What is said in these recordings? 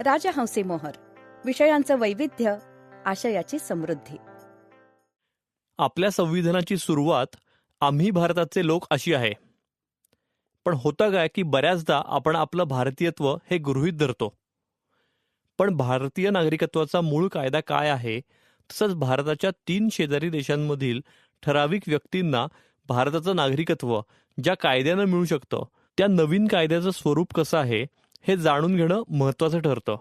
राजहंसी मोहर विषयांचं वैविध्य आशयाची समृद्धी. आपल्या संविधानाची सुरुवात आम्ही भारताचे लोक अशी आहे. पण होतं काय की बऱ्याचदा आपण आपलं भारतीयत्व हे गृहीत धरतो. पण भारतीय नागरिकत्वाचा मूळ कायदा काय आहे? तसंच भारताच्या तीन शेजारी देशांमधील ठराविक व्यक्तींना भारताचं नागरिकत्व ज्या कायद्यानं मिळू शकतं त्या नवीन कायद्याचं स्वरूप कसं आहे? हे जाणून घेणं महत्त्वाचं ठरतं.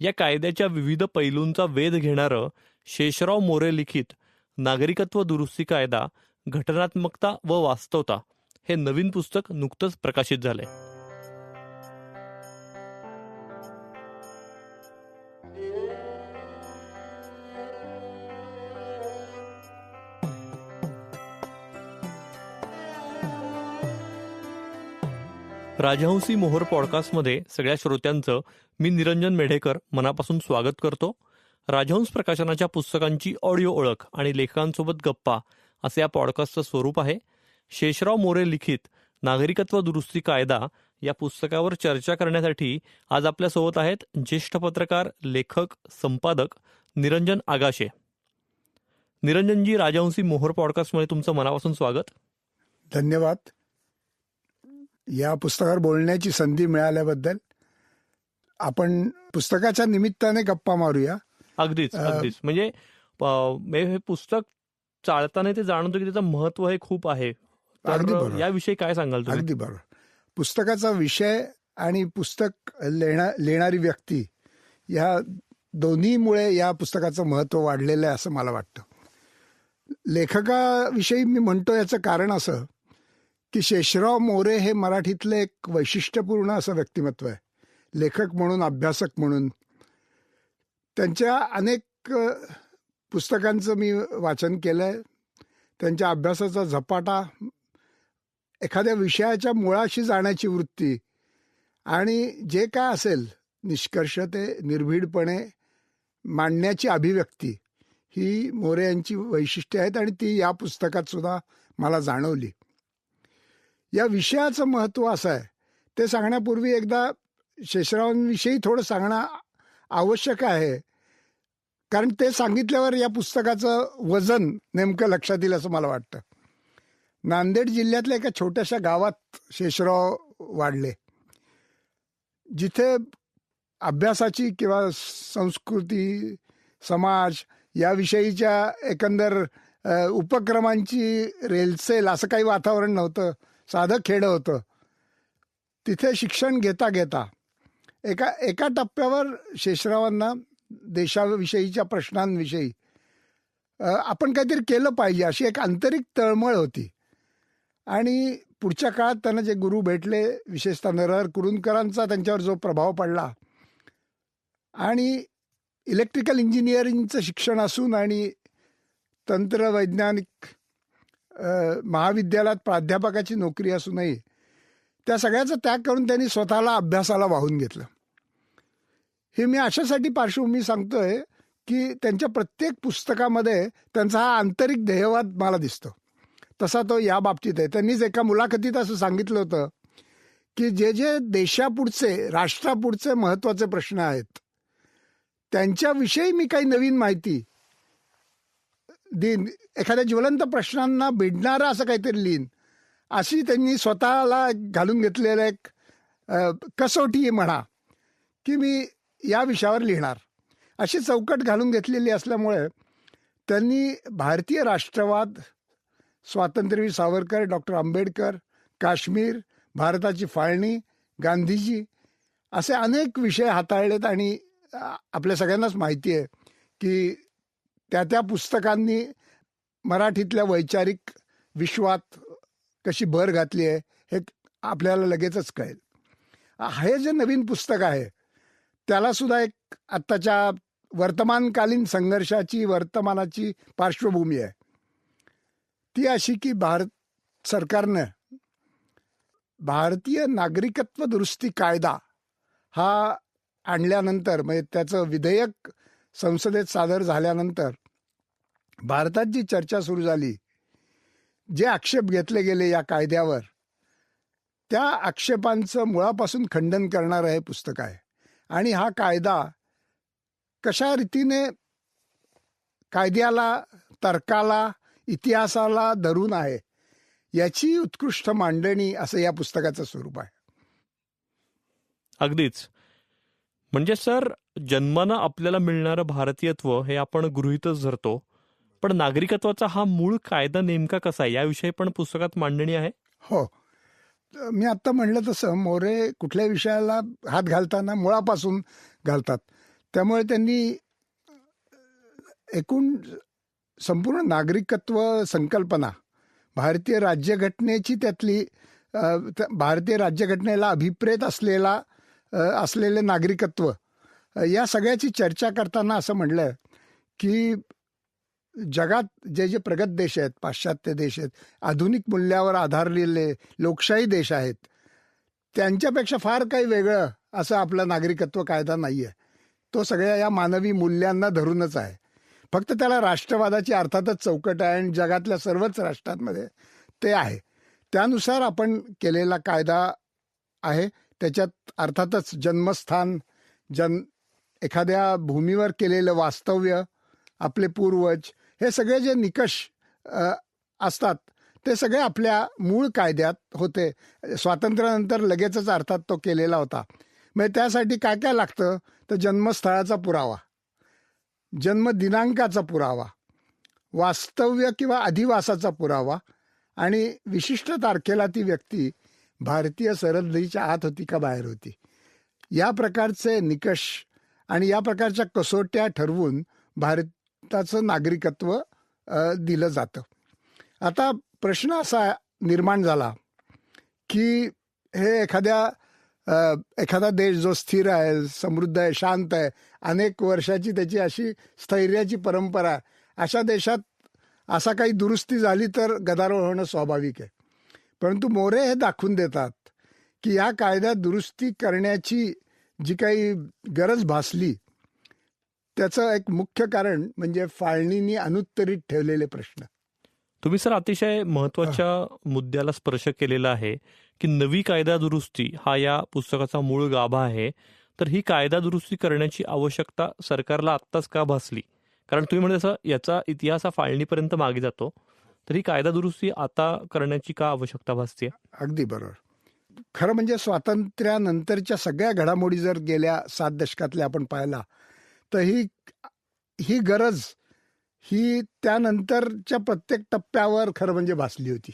या कायद्याच्या विविध पैलूंचा वेध घेणारं शेषराव मोरे लिखित नागरिकत्व दुरुस्ती कायदा घटनात्मकता व वास्तवता हे नवीन पुस्तक नुकतंच प्रकाशित झालंय. राजहंसी मोहर पॉडकास्टमध्ये सगळ्या श्रोत्यांचं मी निरंजन मेढेकर मनापासून स्वागत करतो. राजहंस प्रकाशनाच्या पुस्तकांची ऑडिओ ओळख आणि लेखकांसोबत गप्पा असे या पॉडकास्टचं स्वरूप आहे. शेषराव मोरे लिखित नागरिकत्व दुरुस्ती कायदा या पुस्तकावर चर्चा करण्यासाठी आज आपल्यासोबत आहेत ज्येष्ठ पत्रकार लेखक संपादक निरंजन आगाशे. निरंजनजी राजहंसी मोहर पॉडकास्टमध्ये तुमचं मनापासून स्वागत. धन्यवाद. या पुस्तकावर बोलण्याची संधी मिळाल्याबद्दल आपण पुस्तकाच्या निमित्ताने गप्पा मारूया. अगदीच अगदीच. म्हणजे हे पुस्तक चालताना ते जाणवतो की त्याचं महत्त्व हे खूप आहे. अगदी. याविषयी काय सांगाल अगदी बरोबर. पुस्तकाचा विषय आणि पुस्तक लिहिणा लिहिणारी व्यक्ती ह्या दोन्हीमुळे या पुस्तकाचं महत्त्व वाढलेलं आहे असं मला वाटतं. लेखकाविषयी मी म्हणतो याचं कारण असं की शेषराव मोरे हे मराठीतलं एक वैशिष्ट्यपूर्ण असं व्यक्तिमत्व आहे. लेखक म्हणून अभ्यासक म्हणून. त्यांच्या अनेक पुस्तकांचं मी वाचन केलं आहे त्यांच्या अभ्यासाचा झपाटा एखाद्या विषयाच्या मुळाशी जाण्याची वृत्ती आणि जे काय असेल निष्कर्ष ते निर्भीडपणे मांडण्याची अभिव्यक्ती ही मोरे यांची वैशिष्ट्ये आहेत आणि ती या पुस्तकात सुद्धा मला जाणवली. या विषयाचं महत्त्व असं आहे. ते सांगण्यापूर्वी एकदा शेषरावांविषयी थोडं सांगणं आवश्यक आहे. कारण ते सांगितल्यावर या पुस्तकाचं वजन नेमकं लक्षात येईल असं मला वाटतं. नांदेड जिल्ह्यातल्या एका छोट्याशा गावात शेषराव वाढले. जिथे अभ्यासाची किंवा संस्कृती समाज याविषयीच्या एकंदर उपक्रमांची रेलसेल असं काही वातावरण नव्हतं. साधं खेडं होतं. तिथे शिक्षण घेता घेता एका एका टप्प्यावर शेषरावांना देशाविषयीच्या प्रश्नांविषयी आपण काहीतरी केलं पाहिजे अशी एक आंतरिक तळमळ होती. आणि पुढच्या काळात त्यांना जे गुरु भेटले विशेषतः नरहर कुरुंदकरांचा त्यांच्यावर जो प्रभाव पडला आणि इलेक्ट्रिकल इंजिनिअरिंगचं शिक्षण असून आणि तंत्रवैज्ञानिक महाविद्यालयात प्राध्यापकाची नोकरी असूनही त्या सगळ्याचा त्याग करून त्यांनी स्वतःला अभ्यासाला वाहून घेतलं. हे मी अशासाठी पार्श्वभूमी सांगतोय की त्यांच्या प्रत्येक पुस्तकामध्ये त्यांचा हा आंतरिक ध्येयवाद मला दिसतो. तसा तो या बाबतीत आहे. त्यांनीच एका मुलाखतीत असं सांगितलं होतं की जे जे देशापुढचे राष्ट्रापुढचे महत्त्वाचे प्रश्न आहेत त्यांच्याविषयी मी काही नवीन माहिती देईन एखाद्या ज्वलंत प्रश्नांना भिडणारं असं काहीतरी लिहीन. अशी त्यांनी स्वतःला घालून घेतलेलं एक कसोटी म्हणा की मी या विषयावर लिहिणार. अशी चौकट घालून घेतलेली असल्यामुळे त्यांनी भारतीय राष्ट्रवाद स्वातंत्र्यवीर सावरकर डॉक्टर आंबेडकर काश्मीर भारताची फाळणी गांधीजी असे अनेक विषय हाताळलेत आणि आपल्या सगळ्यांनाच माहिती आहे की त्या त्या पुस्तकांनी मराठीतल्या वैचारिक विश्वात कशी भर घातली आहे हे आपल्याला लगेचच कळेल. हे जे नवीन पुस्तक आहे त्यालासुद्धा एक आत्ताच्या वर्तमानकालीन संघर्षाची वर्तमानाची पार्श्वभूमी आहे. ती अशी की भारत सरकारनं भारतीय नागरिकत्व दुरुस्ती कायदा हा आणल्यानंतर म्हणजे त्याचं विधेयक संसदेत सादर झाल्यानंतर भारतात जी चर्चा सुरू झाली जे आक्षेप घेतले गेले या कायद्यावर त्या आक्षेपांचं मुळापासून खंडन करणारं हे पुस्तक आहे. आणि हा कायदा कशा रीतीने कायद्याला तर्काला इतिहासाला धरून आहे याची उत्कृष्ट मांडणी असं या पुस्तकाचं स्वरूप आहे. अगदीच. म्हणजे सर जन्मानं आपल्याला मिळणारं भारतीयत्व हे आपण गृहीतच धरतो. पण नागरिकत्वाचा हा मूळ कायदा नेमका कसा आहे? याविषयी पण पुस्तकात मांडणी आहे. हो. मी आत्ता म्हणलं तसं मोरे कुठल्या विषयाला हात घालताना मुळापासून घालतात. त्यामुळे त्यांनी एकूण संपूर्ण नागरिकत्व संकल्पना भारतीय राज्यघटनेची त्यातली भारतीय राज्यघटनेला अभिप्रेत असलेला असलेले नागरिकत्व या सगळ्याची चर्चा करताना असं म्हणलं की जगात जे जे प्रगत देश आहेत पाश्चात्य देश आहेत आधुनिक मूल्यावर आधारलेले लोकशाही देश आहेत त्यांच्यापेक्षा फार काही वेगळं असं आपलं नागरिकत्व कायदा नाही आहे तो सगळ्या या मानवी मूल्यांना धरूनच आहे. फक्त त्याला राष्ट्रवादाची अर्थातच चौकट आहे आणि जगातल्या सर्वच राष्ट्रांमध्ये ते आहे. त्यानुसार आपण केलेला कायदा आहे. त्याच्यात अर्थातच जन्मस्थान जन एखाद्या भूमीवर केलेलं वास्तव्य आपले पूर्वज हे सगळे जे निकष असतात ते सगळे आपल्या मूळ कायद्यात होते. स्वातंत्र्यानंतर लगेचच अर्थात तो केलेला होता. म्हणजे त्यासाठी काय काय लागतं? तर जन्मस्थळाचा पुरावा जन्मदिनांकाचा पुरावा वास्तव्य किंवा अधिवासाचा पुरावा आणि विशिष्ट तारखेला ती व्यक्ती भारतीय सरहद्दीच्या आत होती का बाहेर होती. या प्रकारचे निकष आणि या प्रकारच्या कसोट्या ठरवून भारताचं नागरिकत्व दिलं जातं. आता प्रश्न असा निर्माण झाला की हे एखाद्या एखादा देश जो स्थिर आहे समृद्ध आहे शांत आहे अनेक वर्षाची त्याची अशी स्थैर्याची परंपरा आहे अशा देशात असा काही दुरुस्ती झाली तर गदारोळ होणं स्वाभाविक आहे. परंतु मोरे हे दाखवून देतात की या कायद्यात दुरुस्ती करण्याची जी काही गरज भासली त्याचं एक मुख्य कारण म्हणजे फाळणींनी अनुत्तरित ठेवलेले प्रश्न. तुम्ही सर अतिशय महत्त्वाच्या मुद्द्याला स्पर्श केलेला आहे की नवी कायदा दुरुस्ती हा या पुस्तकाचा मूळ गाभा आहे. तर ही कायदा दुरुस्ती करण्याची आवश्यकता सरकारला आत्ताच का भासली? कारण तुम्ही म्हणजे याचा इतिहास हा फाळणीपर्यंत मागे जातो. तर ही कायदा दुरुस्ती आता करण्याची का आवश्यकता भासते? अगदी बरोबर. खरं म्हणजे स्वातंत्र्यानंतरच्या सगळ्या घडामोडी जर गेल्या सात दशकातल्या आपण पाहिला तर ही ही गरज ही त्यानंतरच्या प्रत्येक टप्प्यावर खरं म्हणजे भासली होती.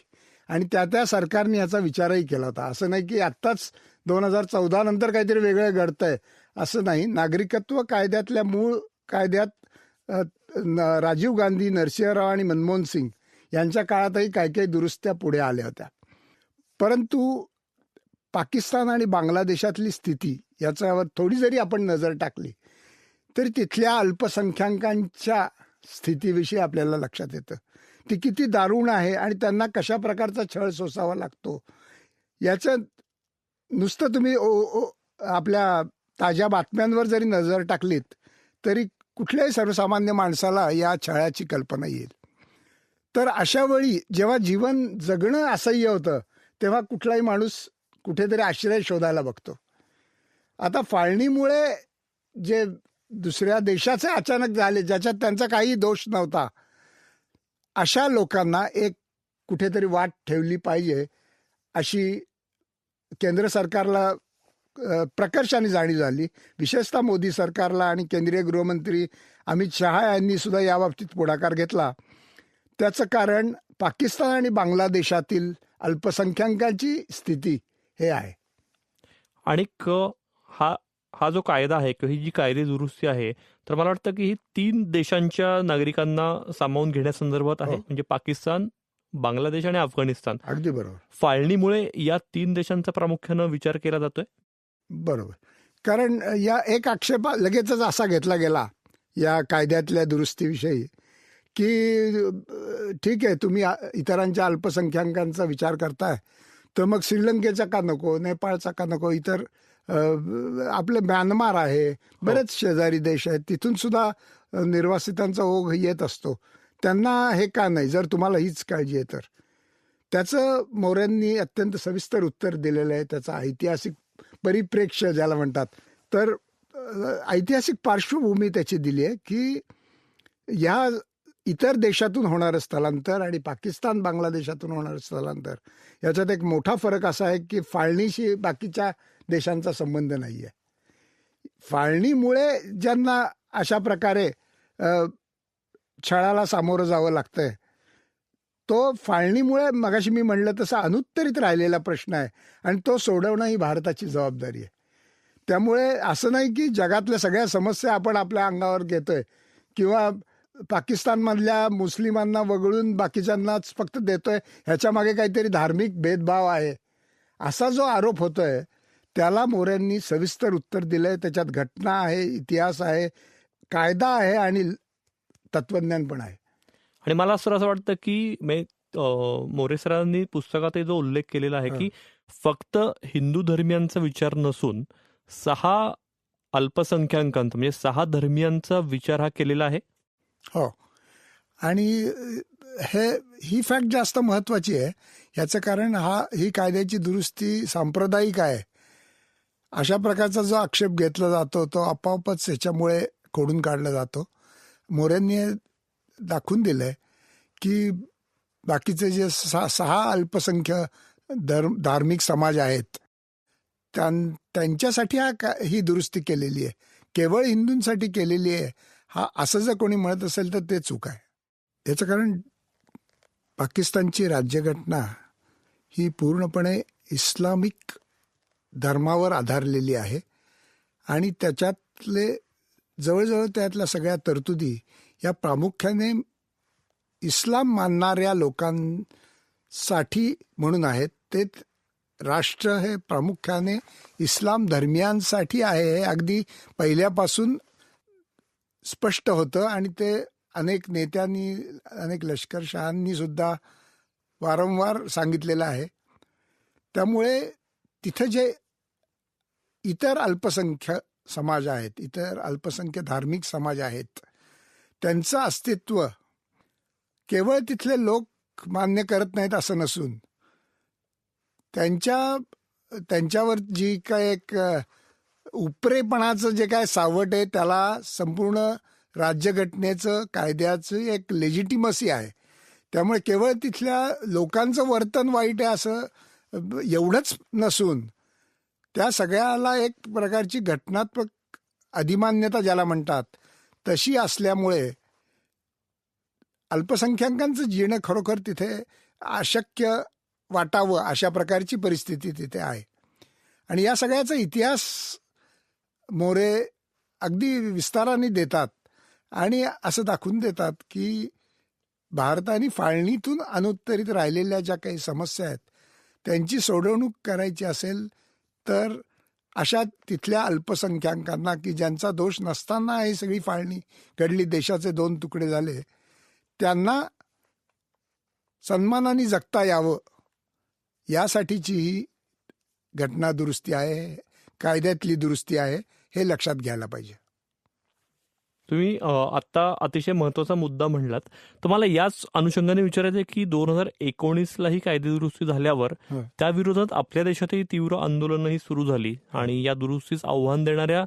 आणि त्या त्या सरकारने याचा विचारही केला होता. असं नाही की आत्ताच दोन हजार चौदा नंतर काहीतरी वेगळं घडतंय असं नाही. नागरिकत्व कायद्यातल्या मूळ कायद्यात न- राजीव गांधी नरसिंहराव आणि मनमोहन सिंग यांच्या काळातही काही काही दुरुस्त्या पुढे आल्या होत्या. परंतु पाकिस्तान आणि बांगलादेशातली स्थिती याच्यावर थोडी जरी आपण नजर टाकली तरी तिथल्या अल्पसंख्याकांच्या स्थितीविषयी आपल्याला लक्षात येतं. ती किती दारुण आहे आणि त्यांना कशा प्रकारचा छळ सोसावा लागतो याचं नुसतं तुम्ही ओ- ओ- आपल्या ताज्या बातम्यांवर जरी नजर टाकलीत तरी कुठल्याही सर्वसामान्य माणसाला या छळाची कल्पना येईल. तर अशा वेळी जेव्हा जीवन जगणं असह्य होतं तेव्हा कुठलाही माणूस कुठेतरी आश्रय शोधायला बघतो. आता फाळणीमुळे जे दुसऱ्या देशाचे अचानक झाले ज्याच्यात त्यांचा काही दोष नव्हता अशा लोकांना एक कुठेतरी वाट ठेवली पाहिजे अशी केंद्र सरकारला प्रकर्षाने जाणीव झाली. विशेषतः मोदी सरकारला आणि केंद्रीय गृहमंत्री अमित शहा यांनी सुद्धा याबाबतीत पुढाकार घेतला. त्याचं कारण पाकिस्तान आणि बांगलादेशातील अल्पसंख्याकांची स्थिती. हे आहे. आणि क हा हा जो कायदा आहे किंवा ही जी कायदे दुरुस्ती आहे तर मला वाटतं की ही तीन देशांच्या नागरिकांना सामावून घेण्यासंदर्भात आहे. हो. म्हणजे पाकिस्तान बांगलादेश आणि अफगाणिस्तान. अगदी बरोबर. फाळणीमुळे या तीन देशांचा प्रामुख्यानं विचार केला जातोय. बरोबर. कारण या एक आक्षेप लगेचच असा घेतला गेला या कायद्यातल्या दुरुस्तीविषयी की ठीक आहे तुम्ही इतरांच्या अल्पसंख्याकांचा विचार करताय तर मग श्रीलंकेचा का नको नेपाळचा का नको इतर आपलं म्यानमार आहे बरेच शेजारी देश आहेत तिथून सुद्धा निर्वासितांचा ओघ येत असतो. त्यांना हे का नाही जर तुम्हाला हीच काळजी आहे तर. त्याचं मोऱ्यांनी अत्यंत सविस्तर उत्तर दिलेलं आहे त्याचा ऐतिहासिक परिप्रेक्ष्य ज्याला म्हणतात. तर ऐतिहासिक पार्श्वभूमी त्याची दिली आहे की या इतर देशातून होणारं स्थलांतर आणि पाकिस्तान बांगलादेशातून होणारं स्थलांतर याच्यात एक मोठा फरक असा आहे की फाळणीशी बाकीच्या देशांचा संबंध नाही आहे फाळणीमुळे ज्यांना अशा प्रकारे छळाला सामोरं जावं लागतंय तो फाळणीमुळे मगाशी मी म्हणलं तसा अनुत्तरित राहिलेला प्रश्न आहे आणि तो सोडवणं ही भारताची जबाबदारी आहे. त्यामुळे असं नाही की जगातल्या सगळ्या समस्या आपण आपल्या अंगावर घेतोय किंवा पाकिस्तानमधल्या मुस्लिमांना वगळून बाकीच्यांनाच फक्त देतोय ह्याच्या मागे काहीतरी धार्मिक भेदभाव आहे. असा जो आरोप होतोय त्याला मोऱ्यांनी सविस्तर उत्तर दिलंय. त्याच्यात घटना आहे इतिहास आहे कायदा आहे आणि तत्वज्ञान पण आहे. आणि मला असं असं वाटतं की मोरे सरांनी पुस्तकात जो उल्लेख केलेला आहे. की फक्त हिंदू धर्मियांचा विचार नसून सहा अल्पसंख्याकांचा म्हणजे सहा धर्मियांचा विचार हा केलेला आहे. हो. आणि हे ही फॅक्ट जास्त महत्वाची आहे. याचं कारण हा ही कायद्याची दुरुस्ती सांप्रदायिक आहे. अशा प्रकारचा जो आक्षेप घेतला जातो तो आपोआपच ह्याच्यामुळे खोडून काढला जातो. मोऱ्यांनी दाखवून दिलं आहे की बाकीचे जे सहा सहा अल्पसंख्य धर्म धार्मिक समाज आहेत त्यां त्यांच्यासाठी हा का ही दुरुस्ती केलेली आहे. केवळ हिंदूंसाठी केलेली आहे. हा असं जर कोणी म्हणत असेल तर ते चूक आहे. याचं कारण पाकिस्तानची राज्यघटना ही पूर्णपणे इस्लामिक धर्मावर आधारलेली आहे आणि त्याच्यातले जवळजवळ त्यातल्या सगळ्या तरतुदी या प्रामुख्याने इस्लाम मानणाऱ्या लोकांसाठी म्हणून आहेत. ते राष्ट्र हे प्रामुख्याने इस्लाम धर्मियांसाठी आहे हे अगदी पहिल्यापासून स्पष्ट होतं आणि ते अनेक नेत्यांनी अनेक लष्करशहांनी सुद्धा वारंवार सांगितलेलं आहे. त्यामुळे तिथं जे इतर अल्पसंख्य समाज आहेत इतर अल्पसंख्य धार्मिक समाज आहेत त्यांचं अस्तित्व केवळ तिथले लोक मान्य करत नाहीत असं नसून त्यांच्या त्यांच्यावर जी काय एक उपरेपणाचं जे काय सावट आहे त्याला संपूर्ण राज्यघटनेचं कायद्याचं एक लेजिटिमसी आहे. त्यामुळे केवळ तिथल्या लोकांचं वर्तन वाईट आहे असं एवढंच नसून त्या सगळ्याला एक प्रकारची घटनात्मक अधिमान्यता ज्याला म्हणतात तशी असल्यामुळे अल्पसंख्याकांचं जीणं खरोखर तिथे अशक्य वाटावं अशा प्रकारची परिस्थिती तिथे आहे. आणि या सगळ्याचा इतिहास मोरे अगदी विस्ताराने देतात आणि असं दाखवून देतात की भारताने फाळणीतून अनुत्तरित राहिलेल्या ज्या काही समस्या आहेत त्यांची सोडवणूक करायची असेल तर अशा तिथल्या अल्पसंख्याकांना की ज्यांचा दोष नसताना ही सगळी फाळणी घडली देशाचे दोन तुकडे झाले त्यांना सन्मानाने जगता यावं यासाठीची ही घटना दुरुस्ती आहे. कायद्यातली दुरुस्ती आहे हे लक्षात घ्यायला पाहिजे. तुम्ही अं, आत्ता अतिशय महत्त्वाचा मुद्दा म्हणलात. तर मला याच अनुषंगाने विचारायचं आहे की दोन हजार एकोणीसला ही कायदे दुरुस्ती झाल्यावर हं. त्या विरोधात आपल्या देशातही तीव्र आंदोलनही सुरू झाली आणि या दुरुस्तीस आव्हान देणाऱ्या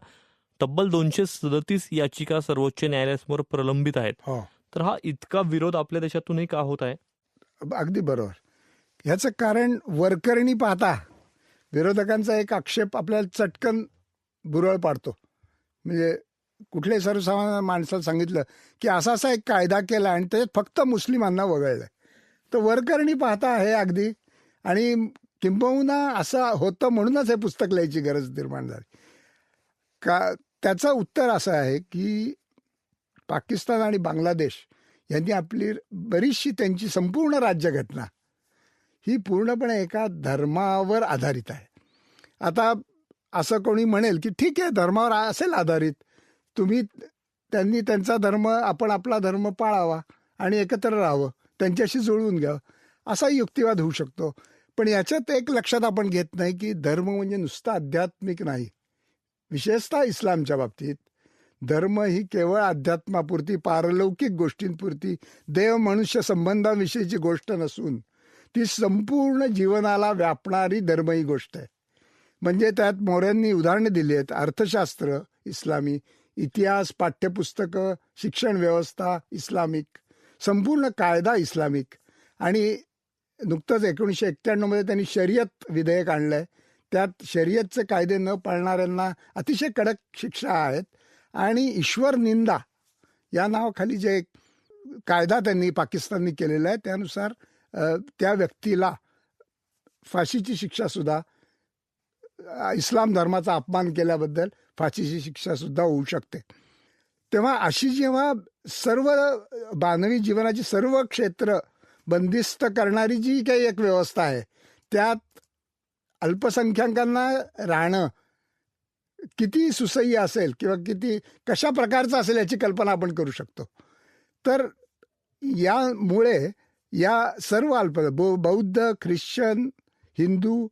तब्बल दोनशे सदतीस याचिका सर्वोच्च न्यायालयासमोर प्रलंबित आहेत. हो. तर हा इतका विरोध आपल्या देशातूनही का होत आहे? अगदी बरोबर. ह्याचं कारण वरकरणी पाहता. विरोधकांचा एक आक्षेप आपल्याला चटकन बुरळ पाडतो. म्हणजे कुठल्याही सर्वसामान्य माणसाला सांगितलं की असा असा एक कायदा केला आणि त्याच्यात फक्त मुस्लिमांना वगळलं. तर वरकरणी पाहता हे अगदी आणि किंबहुना असं होतं म्हणूनच हे पुस्तक लिहायची गरज निर्माण झाली. का त्याचं उत्तर असं आहे की पाकिस्तान आणि बांगलादेश यांनी आपली बरीचशी त्यांची संपूर्ण राज्यघटना ही पूर्णपणे एका धर्मावर आधारित आहे. आता असं कोणी म्हणेल की ठीक आहे धर्मावर असेल आधारित. तुम्ही त्यांनी त्यांचा धर्म आपण आपला धर्म पाळावा आणि एकत्र राहावं त्यांच्याशी जुळवून घ्यावं असा युक्तिवाद होऊ शकतो. पण याच्यात एक लक्षात आपण घेत नाही की धर्म म्हणजे नुसता आध्यात्मिक नाही. विशेषतः इस्लामच्या बाबतीत. धर्म ही केवळ अध्यात्मापुरती पारलौकिक गोष्टींपुरती देव मनुष्य संबंधाविषयीची गोष्ट नसून ती संपूर्ण जीवनाला व्यापणारी धर्मही गोष्ट आहे. म्हणजे त्यात मोऱ्यांनी उदाहरणं दिली आहेत. अर्थशास्त्र इस्लामी इतिहास पाठ्यपुस्तकं शिक्षण व्यवस्था इस्लामिक संपूर्ण कायदा इस्लामिक. आणि नुकतंच एकोणीसशे एक्क्याण्णवमध्ये त्यांनी शर्यत विधेयक आणलं आहे त्यात शर्यतचे कायदे न पाळणाऱ्यांना अतिशय कडक शिक्षा आहेत. आणि ईश्वर निंदा या नावाखाली जे कायदा त्यांनी पाकिस्ताननी केलेला आहे त्यानुसार त्या व्यक्तीला फाशीची शिक्षा सुद्धा इस्लाम धर्माचा अपमान केल्याबद्दल फाशीची शिक्षा सुद्धा होऊ शकते. तेव्हा अशी जेव्हा सर्व मानवी जीवनाची सर्व क्षेत्र बंदिस्त करणारी जी काही एक व्यवस्था आहे त्यात अल्पसंख्याकांना राहणं किती सुसह्य असेल किंवा किती कशा प्रकारचं असेल याची कल्पना आपण करू शकतो. तर यामुळे या सर्व अल्प बौ- बौद्ध ख्रिश्चन हिंदू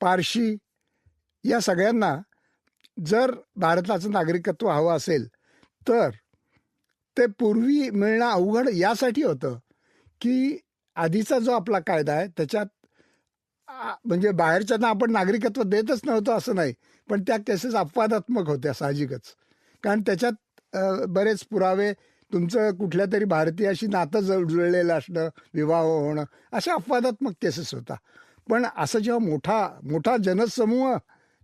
पारशी या सगळ्यांना जर भारताचं नागरिकत्व हवं असेल तर ते पूर्वी मिळणं अवघड यासाठी होतं की आधीचा जो आपला कायदा आहे त्याच्यात म्हणजे बाहेरच्यांना आपण नागरिकत्व देतच नव्हतं असं नाही पण त्या केसेस अपवादात्मक होत्या साहजिकच. कारण त्याच्यात बरेच पुरावे तुमचं कुठल्या तरी भारतीयाशी नातं जळ- जुळलेलं असणं विवाह होणं अशा अपवादात्मक केसेस होता. पण असं जेव्हा मोठा मोठा जनसमूह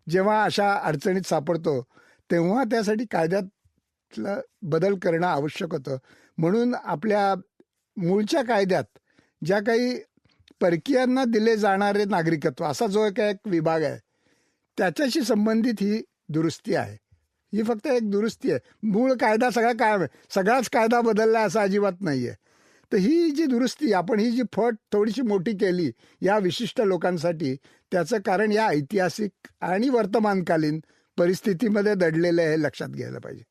जेव्हा अशा अडचणीत सापडतो तेव्हा त्यासाठी कायद्यातलं बदल करणं आवश्यक होतं. म्हणून आपल्या मूळच्या कायद्यात ज्या काही परकीयांना दिले जाणारे नागरिकत्व असा जो एक एक विभाग आहे त्याच्याशी संबंधित ही दुरुस्ती आहे. ही फक्त एक दुरुस्ती आहे. मूळ कायदा सगळा कायम आहे. सगळाच कायदा बदलला असं अजिबात नाही आहे तर ही जी दुरुस्ती आपण ही जी फट थोडीशी मोठी केली या विशिष्ट लोकांसाठी त्याचं कारण या ऐतिहासिक आणि वर्तमानकालीन परिस्थितीमध्ये दडलेलं आहे हे लक्षात घ्यायला पाहिजे.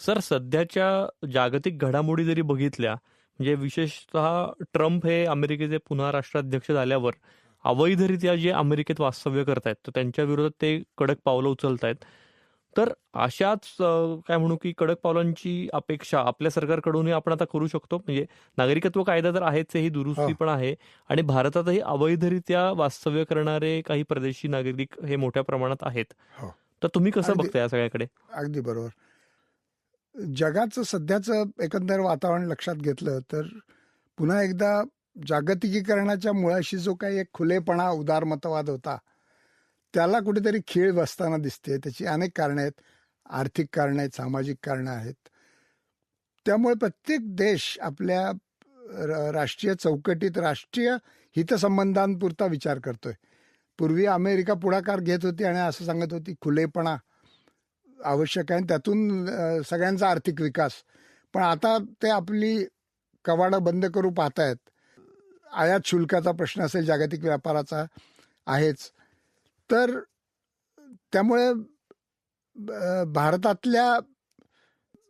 सर सध्याच्या जागतिक घडामोडी जरी बघितल्या म्हणजे विशेषतः ट्रम्प हे अमेरिकेचे पुन्हा राष्ट्राध्यक्ष झाल्यावर अवैधरित्या जे अमेरिकेत वास्तव्य करत आहेत तर त्यांच्या विरोधात ते कडक पावलं उचलत आहेत तर अशाच काय म्हणू की कडक पावलांची अपेक्षा आपल्या सरकारकडूनही आपण आता करू शकतो म्हणजे नागरिकत्व कायदा तर आहेच ही दुरुस्ती. पण आहे आणि भारतातही अवैधरित्या वास्तव्य करणारे काही परदेशी नागरिक हे मोठ्या प्रमाणात आहेत. तर तुम्ही कसं अगदी. बघता या सगळ्याकडे अगदी बरोबर जगाचं सध्याचं एकंदर वातावरण लक्षात घेतलं तर पुन्हा एकदा जागतिकीकरणाच्या मुळाशी जो काही एक खुलेपणा उदारमतवाद होता त्याला कुठेतरी खीळ बसताना दिसते. त्याची अनेक कारणं आहेत. आर्थिक कारणं आहेत सामाजिक कारणं आहेत. त्यामुळे प्रत्येक देश आपल्या र- राष्ट्रीय चौकटीत राष्ट्रीय हितसंबंधांपुरता विचार करतोय. पूर्वी अमेरिका पुढाकार घेत होती आणि असं सांगत होती खुलेपणा आवश्यक आहे आणि त्यातून सगळ्यांचा आर्थिक विकास. पण आता ते आपली कवाडं बंद करू पाहतायत. आयात शुल्काचा प्रश्न असेल जागतिक व्यापाराचा आहेच. तर त्यामुळे भारतातल्या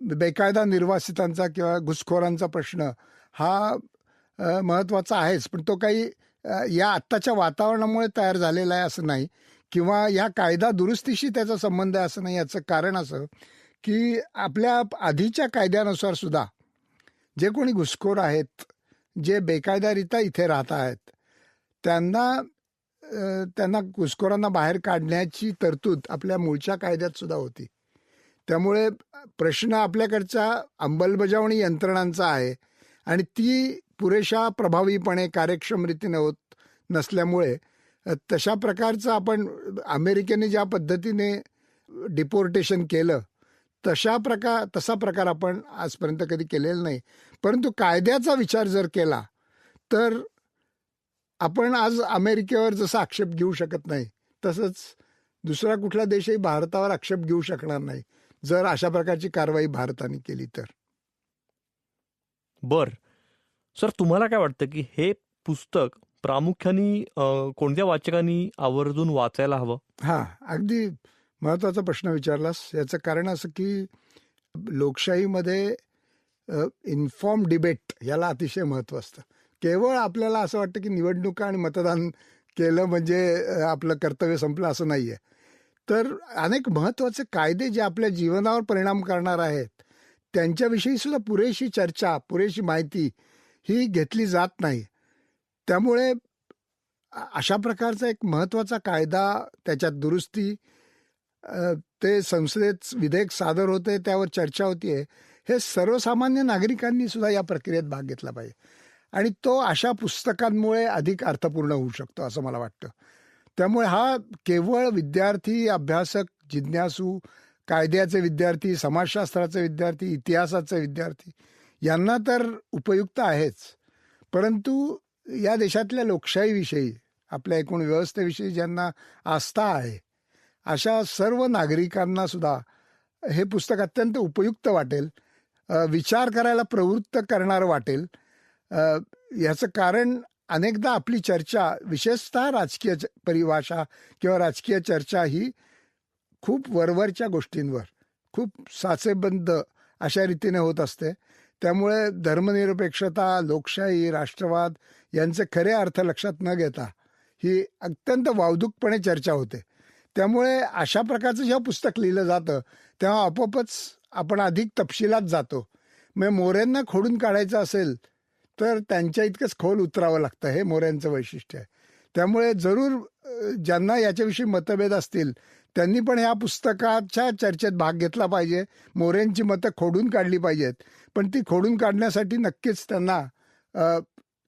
बेकायदा निर्वासितांचा किंवा घुसखोरांचा प्रश्न हा महत्त्वाचा आहेच. पण तो काही या आत्ताच्या वातावरणामुळे तयार झालेला आहे असं नाही किंवा या कायदा दुरुस्तीशी त्याचा संबंध आहे असं नाही. याचं कारण असं की आपल्या आधीच्या कायद्यानुसार सुद्धा जे कोणी घुसखोर आहेत जे बेकायदारित्या इथे राहत आहेत त्यांना त्यांना घुसखोरांना बाहेर काढण्याची तरतूद आपल्या मूळच्या कायद्यात सुद्धा होती. त्यामुळे प्रश्न आपल्याकडच्या अंमलबजावणी यंत्रणांचा आहे आणि ती पुरेशा प्रभावीपणे कार्यक्षम रीतीने होत नसल्यामुळे तशा प्रकारचं आपण अमेरिकेने ज्या पद्धतीने डिपोर्टेशन केलं तशा प्रकार तसा प्रकार आपण आजपर्यंत कधी केलेला नाही. परंतु कायद्याचा विचार जर केला तर आपण आज अमेरिकेवर जसा आक्षेप घेऊ शकत नाही तसंच दुसरा कुठला देशही भारतावर आक्षेप घेऊ शकणार नाही जर अशा प्रकारची कारवाई भारताने केली तर. बर. सर तुम्हाला काय वाटतं की हे पुस्तक प्रामुख्याने कोणत्या वाचकांनी आवर्जून वाचायला हवं? हा अगदी महत्त्वाचा प्रश्न विचारलास. याचं कारण असं की लोकशाहीमध्ये इन्फॉर्म डिबेट याला अतिशय महत्त्व असतं. केवळ आपल्याला असं वाटतं की निवडणुका आणि मतदान केलं म्हणजे आपलं कर्तव्य संपलं असं नाही आहे तर अनेक महत्त्वाचे कायदे जे आपल्या जीवनावर परिणाम करणार आहेत त्यांच्याविषयी सुद्धा पुरेशी चर्चा पुरेशी माहिती ही घेतली जात नाही. त्यामुळे अशा प्रकारचा एक महत्त्वाचा कायदा त्याच्यात दुरुस्ती ते संसदेत विधेयक सादर होते त्यावर चर्चा होतीये हे सर्वसामान्य नागरिकांनी सुद्धा या प्रक्रियेत भाग घेतला पाहिजे. आणि तो अशा पुस्तकांमुळे अधिक अर्थपूर्ण होऊ शकतो असं मला वाटतं. त्यामुळे हा केवळ विद्यार्थी अभ्यासक जिज्ञासू कायद्याचे विद्यार्थी समाजशास्त्राचे विद्यार्थी इतिहासाचे विद्यार्थी यांना तर उपयुक्त आहेच. परंतु या देशातल्या लोकशाहीविषयी आपल्या एकूण व्यवस्थेविषयी ज्यांना आस्था आहे अशा सर्व नागरिकांना सुद्धा हे पुस्तक अत्यंत उपयुक्त वाटेल. विचार करायला प्रवृत्त करणारं वाटेल. याचं कारण अनेकदा आपली चर्चा विशेषतः राजकीय च- परिभाषा किंवा राजकीय चर्चा ही खूप वरवरच्या गोष्टींवर खूप साचेबंद अशा रीतीने होत असते. त्यामुळे धर्मनिरपेक्षता लोकशाही राष्ट्रवाद यांचे खरे अर्थ लक्षात न घेता ही अत्यंत वावदूकपणे चर्चा होते. त्यामुळे अशा प्रकारचं जेव्हा पुस्तक लिहिलं जातं तेव्हा आपोआपच आपण अधिक तपशिलात जातो. मग मोऱ्यांना खोडून काढायचं असेल तर त्यांच्या इतकंच खोल उतरावं लागतं हे मोऱ्यांचं वैशिष्ट्य आहे. त्यामुळे जरूर ज्यांना याच्याविषयी मतभेद असतील त्यांनी पण ह्या पुस्तकाच्या चर्चेत भाग घेतला पाहिजे. मोऱ्यांची मतं खोडून काढली पाहिजेत. पण ती खोडून काढण्यासाठी नक्कीच त्यांना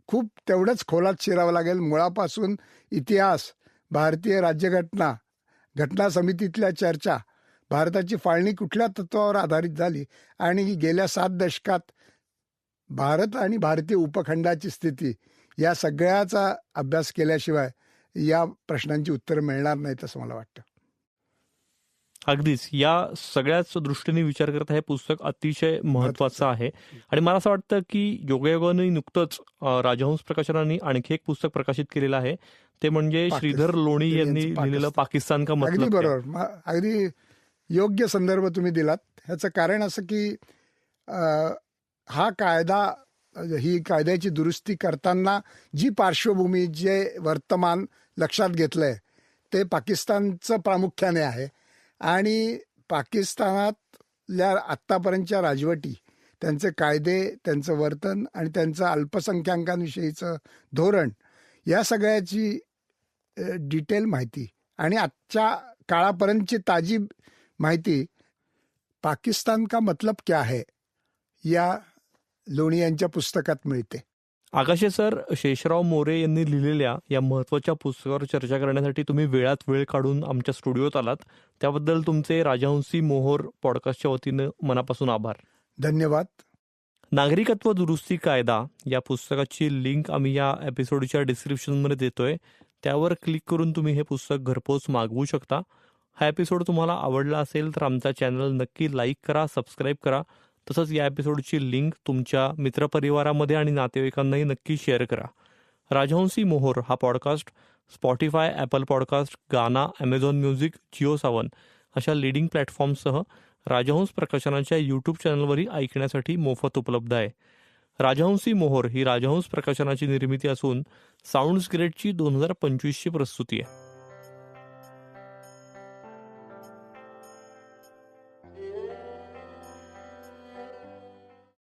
खूप तेवढंच खोलात शिरावं लागेल. मुळापासून इतिहास भारतीय राज्यघटना घटना समितीतल्या चर्चा भारताची फाळणी कुठल्या तत्वावर आधारित झाली आणि गेल्या सात दशकात भारत आणि भारतीय उपखंडाची स्थिती या सगळ्याचा अभ्यास केल्याशिवाय या प्रश्नांची उत्तरं मिळणार नाहीत असं मला वाटतं अगदीच या सगळ्याच दृष्टीने विचार करता हे पुस्तक अतिशय महत्वाचं आहे आणि मला असं वाटतं की योगायोगाने नुकतंच राजहंस प्रकाशनाने आणखी एक पुस्तक प्रकाशित केलेलं आहे ते म्हणजे. श्रीधर लोणी यांनी. लिहिलेलं पाकिस्तान का अगदी? बरोबर अगदी योग्य संदर्भ तुम्ही दिलात ह्याचं कारण असं की हा कायदा ही कायद्याची दुरुस्ती करताना जी पार्श्वभूमी जे वर्तमान लक्षात घेतलंय ते पाकिस्तानचं प्रामुख्याने आहे. आणि पाकिस्तानातल्या आत्तापर्यंतच्या राजवटी त्यांचे कायदे त्यांचं वर्तन आणि त्यांचं अल्पसंख्याकांविषयीचं धोरण या सगळ्याची डिटेल माहिती आणि आजच्या काळापर्यंतची ताजी माहिती पाकिस्तान का मतलब क्या है या लोणी यांच्या पुस्तकात मिळते. आकाशे सर शेषराव मोरे यांनी लिहिलेल्या या महत्त्वाच्या पुस्तकावर चर्चा करण्यासाठी तुम्ही वेळात वेळ काढून आमच्या स्टुडिओत आलात. त्याबद्दल तुमचे राजहंसी मोहोर पॉडकास्टच्या वतीनं मनापासून आभार. धन्यवाद. नागरिकत्व दुरुस्ती कायदा या पुस्तकाची लिंक आम्ही या एपिसोडच्या डिस्क्रिप्शनमध्ये देतोय. त्यावर क्लिक करून तुम्ही हे पुस्तक घरपोच मागवू शकता. हा एपिसोड तुम्हाला आवडला असेल तर आमचा चॅनल नक्की लाईक करा सबस्क्राईब करा. तसंच या एपिसोडची लिंक तुमच्या मित्रपरिवारामध्ये आणि नातेवाईकांनाही नक्की शेअर करा. राजहंसी मोहोर हा podcast. Spotify Apple podcast Gaana Amazon music Jio Saavn अशा लिडिंग प्लॅटफॉर्मसह राजहंस प्रकाशनाच्या यूट्यूब चॅनलवरही ऐकण्यासाठी मोफत उपलब्ध आहे. राजहंसी मोहोर ही राजहंस प्रकाशनाची निर्मिती असून साऊंड्स ग्रेडची दोन हजार पंचवीसची प्रस्तुती आहे.